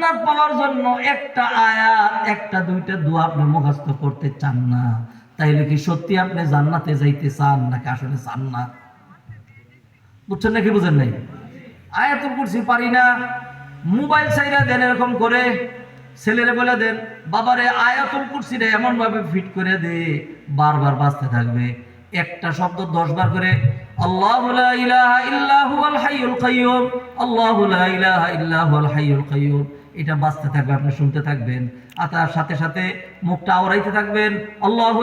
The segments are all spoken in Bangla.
জান্নাত পাওয়ার জন্য একটা আয়াত, একটা, দুইটা দোয়া আপনি মুখস্থ করতে চান না। তাইলে কি সত্যি আপনি জান্নাতে যাইতে চান নাকি আসলে চান না? বুঝছেন নাকি বুঝেন নাই? আয়াতুল কুরসি পারি না। মোবাইল সাইরা দেন এরকম করে, ছেলেরে বলে দেন, বাবারে, আয়াতুল কুরসিরে এমন ভাবে ফিট করে দে, বারবার বাঁচতে থাকবে। একটা শব্দ দশ বার করে, আল্লাহ ইলাহা ইল্লা হুয়াল হাইয়ুল কাইয়্যুম আল্লাহু ইলাহা ইল্লা হুয়াল হাইয়ুল কাইয়্যুম এটা বাঁচতে থাকবে আপনি শুনতে থাকবেন। আর তার সাথে সাথে মুখটা আওড়াইতে থাকবেন। আল্লাহু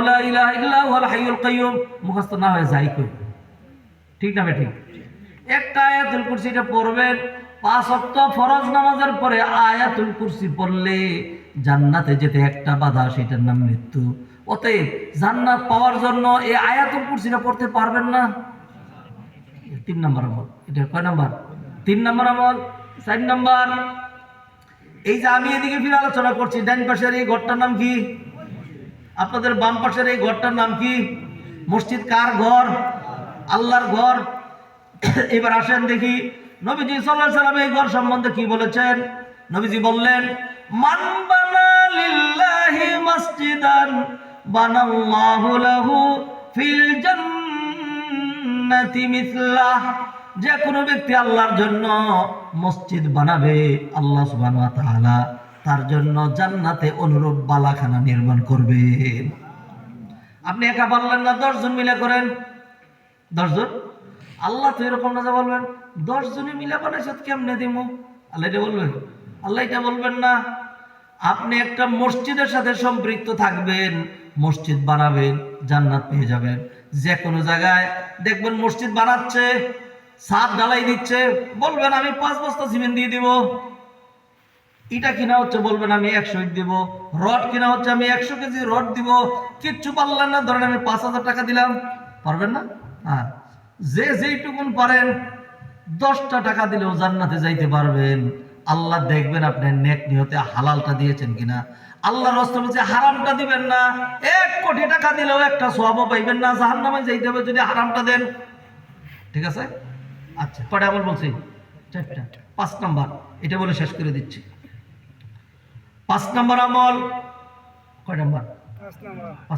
মুখস্থ না হয়ে যাই কই? ঠিক না ঠিক? একটা আয়াতুল কুরসি এটা পড়বেন, পাঁচ অক্ট ফরজ নামাজের পরে আয়াতুল কুরসি পড়লে জান্নাতে যেতে একটা বাধা, সেটার নাম মৃত্যু। অতএব জান্নাত পাওয়ার জন্য এই আয়াতুল কুরসিটা পড়তে পারবেন না। তিন নম্বর আমল। এটা কয় নম্বর? তিন নম্বর আমল, চার নম্বর এই যে আমি এদিকে ফিরে আলোচনা করছি, ডান পাশের এই ঘরটার নাম কি? আপনাদের বাম পাশের এই ঘরটার নাম কি? মসজিদ কার ঘর? আল্লাহর ঘর। এবার আসেন দেখি, নবীজি সাল্লাল্লাহু সাল্লাম এই ঘর সম্বন্ধে কি বলেছেন? নবীজি বললেন, মান বানা লিল্লাহি মসজিদান, বানাল্লাহু লাহু ফিল জান্নাতি মিসলাহ। যে কোনো ব্যক্তি আল্লাহর জন্য মসজিদ বানাবে, আল্লাহ ওয়া তার জন্য জান্নাতে অনুরূপ বালাখানা নির্মাণ করবেন আপনি একা পারলেন না দশজন মিলে করেন। দশজন আল্লাহ তো এরকম না বলবেন, দশ জনে মিলে বানাইছ কেমনে দিমু? আল্লাহ এটা বলবেন? আল্লাহ এটা বলবেন না। আপনি একটা মসজিদের সাথে সম্পৃক্ত থাকবেন, মসজিদ বানাবেন, জান্নাত পেয়ে যাবেন। যে কোনো জায়গায় দেখবেন মসজিদ বানাচ্ছে ছাদ ঢালাই দিচ্ছে, বলবেন আমি পাঁচ বস্তা সিমেন্ট দিয়ে দিব। ইটা কিনা হচ্ছে বলবেন আমি একশো ইট দিব। রড কিনা হচ্ছে আমি একশো কেজি রড দিব। কিচ্ছু পারলেন না, ধরেন আমি পাঁচ হাজার টাকা দিলাম। পারবেন না? হ্যাঁ। যে যেইটুকুন পারেন, দশটা টাকা দিলেও জান্নাতে যাইতে পারবেন। আল্লাহ দেখবেন আপনি নেক নিহতে হালালটা দিয়েছেন কিনা। আল্লাহ রস্ত বলছে, হারামটা দিবেন না। এক কোটি টাকা দিলেও একটা সোয়াবও পাইবেন না। জাহান্নামে যাইতে হবে যদি হারামটা দেন। ঠিক আছে? আচ্ছা কটা আমার বলছি। চারটা। পাঁচ নাম্বার, এটা বলে শেষ করে দিচ্ছি। পাঁচ নাম্বার আমল, কয় নাম্বার।